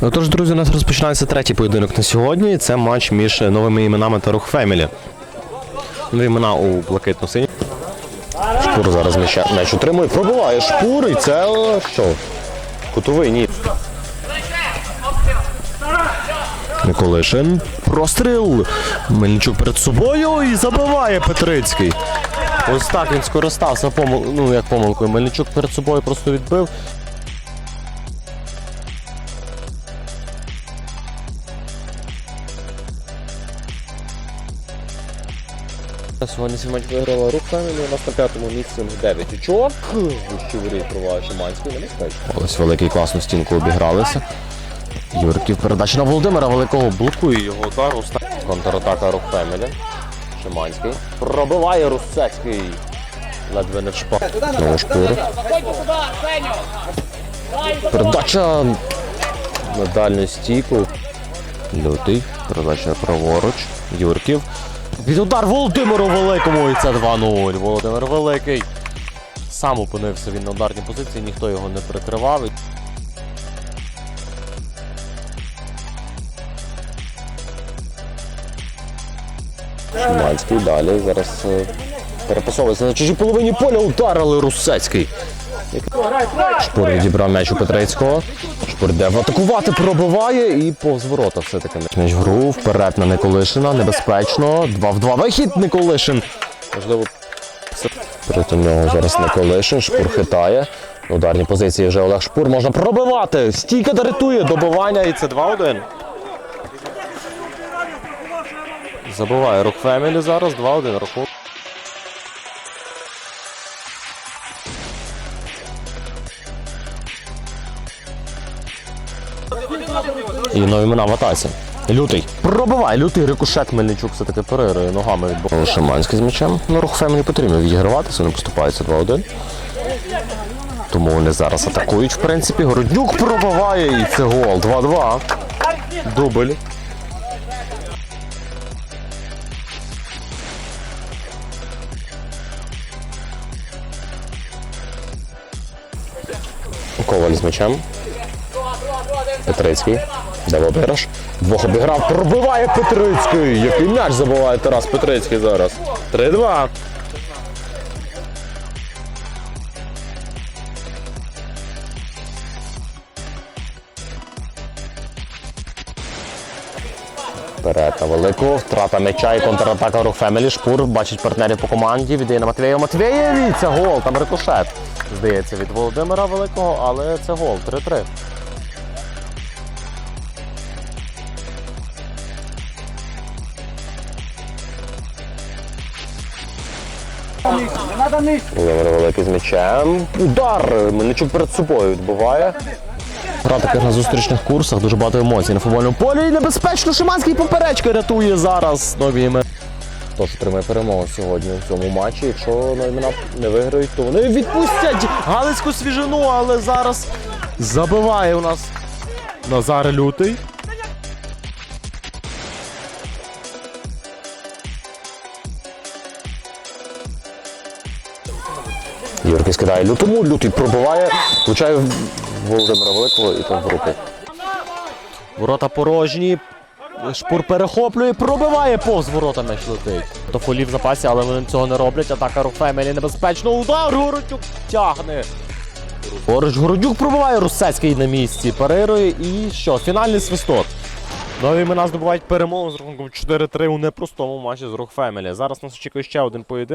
Ну тож, друзі, у нас розпочинається третій поєдинок на сьогодні. Це матч між новими іменами та рух Фемілі. Нові імена у блакитно сині Шпур зараз м'яч утримує. Пробиває шпур, і це що? Кутовий ні. Миколишин. Простріл. Мельничук перед собою і забиває Петрицький. Ось так він скористався помил... ну, як помилкою. Мельничук перед собою просто відбив. Сьогодні матч виграла рух Фемілі, у нас на п'ятому місці 9 очок. Вищий воріт проває Шиманський, небезпечно. Ось великий класну стінку обігралися. Юрків передача на Володимира Великого блокує його удар. Контратака рух Фемілі. Шиманський. Пробиває Русецький. Ледве не в шпа. Знову шпури. Передача на дальню стійку. Лютий. Передача праворуч. Юрків. Від удар Володимиру Великому і це 2-0. Володимир Великий. Сам опинився він на ударній позиції, ніхто його не прикривав. Шиманський далі зараз е, перепасовується на чужій половині поля. Ударили Русецький. Шпур відібрав м'яч у Петрицького. Шпур в атакувати, пробиває і повз ворота все-таки. М'яч в гру, вперед на Николишина, небезпечно. 2 в 2 вихід Николишин. Можливо, проти нього зараз Николишин, Шпур хитає. На ударній позиції вже Олег Шпур можна пробивати. Стійка рятує, добивання і це 2-1. Забиває рух Фемілі зараз, 2-1 рахунок. І нові імена в. Лютий. Пробиває, лютий рикошет Мельничук все-таки перерує ногами від Шиманський з м'ячем. Ну, рух Фемілі потрібно відіграватися, вони поступаються 2-1. Тому вони зараз атакують, в принципі. Городнюк пробиває і це гол. 2-2. Дубль. Коваль з м'ячем. Петрицький. Де обіграш? Двох обіграв. Пробиває Петрицький. Який м'яч забиває Тарас Петрицький зараз. 3-2. Вперед на велику. Втрата м'яча і контратака рух Фемелі. Шпур бачить партнерів по команді. Віддає на Матвія. Матвієві. Це гол. Там рикошет. Здається, від Володимира Великого, але це гол. 3-3. Володимир Великий з м'ячем. Удар! Мельничук перед собою відбуває. Гра таких на зустрічних курсах, дуже багато емоцій на футбольному полі. І небезпечно Шиманський поперечка рятує зараз нові імена. Тож отримає перемогу сьогодні в цьому матчі. Якщо нові імена не виграють, то вони відпустять Галицьку свіжину, але зараз забиває у нас Назар Лютий. Юркий скидає лютому, лютий пробиває, влучає Володимира Великого і там в руки. Ворота порожні. Шпур перехоплює, пробиває повз ворота м'яч летить. До фолів в запасі, але вони цього не роблять. Атака рух Фемелі небезпечно. Удар Городюк тягне. Поруч Городюк пробиває Русецький на місці. Парирує і що? Фінальний свисток. Нові імена здобувають перемогу з рахунком 4-3 у непростому матчі з рух Фемелі. Зараз нас очікує ще один поєдинок.